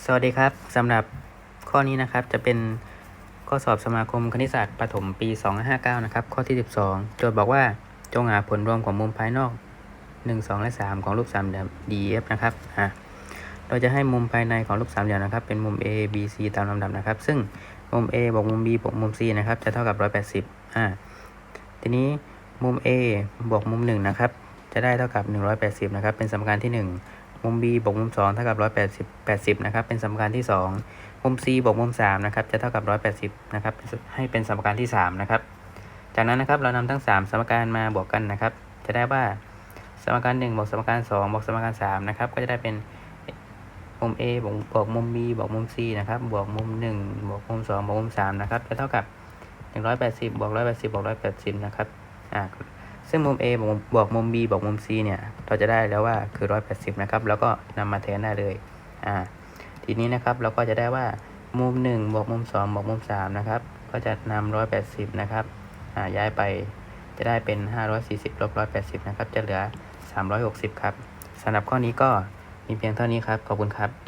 สวัสดีครับสำหรับข้อนี้นะครับจะเป็นข้อสอบสมาคมคณิตศาสตร์ประถมปี 2559 นะครับ ข้อที่ 12 โจทย์บอกว่าจงหาผลรวมของมุมภายนอก 1 2 และ 3 ของรูปสามเหลี่ยม DEF นะครับอะเราจะให้มุมภายในของรูปสามเหลี่ยมนะครับ เป็นมุม A B C ตามลำดับนะครับ ซึ่งมุม A บวกมุม B บวกมุม C นะครับจะเท่ากับ 180อ่าทีนี้มุม A บวกมุม1นะครับจะได้เท่ากับ 180นะครับเป็นสมการที่ 1 มุม B บวกมุม2เท่ากับ 180 80นะครับ เป็นสมการที่ 2 มุม C บวกมุม3นะครับ จะเท่ากับ 180นะครับ ให้เป็นสมการที่ 3 นะครับ จากนั้นนะครับ เรานำทั้ง 3 สมการมาบวกกันนะครับ จะได้ว่า สมการ1บวกสมการ2บวกสมการ3นะครับ ก็จะได้เป็นมุม A บวกบวกมุม B บวกมุม C นะครับ บวกมุม 1 บวกมุม 2 บวกมุม 3 นะครับ จะเท่ากับ 180บวก180บวก180 นะครับ อ่า ซึ่งมุม A บวกบวกมุม B บวกมุม C เนี่ย เราจะได้แล้วว่าคือ 180 นะครับ แล้วก็นำมาแทนได้เลย อ่า ทีนี้นะครับเราก็จะได้ว่ามุม 1 บวกมุม 2 บวกมุม 3 นะครับ ก็จะนำ180 นะครับ อ่า ย้ายไปจะได้เป็น 540ลบ180 นะครับ จะเหลือ 360 ครับสำหรับข้อนี้ก็มีเพียงเท่านี้ครับ ขอบคุณครับ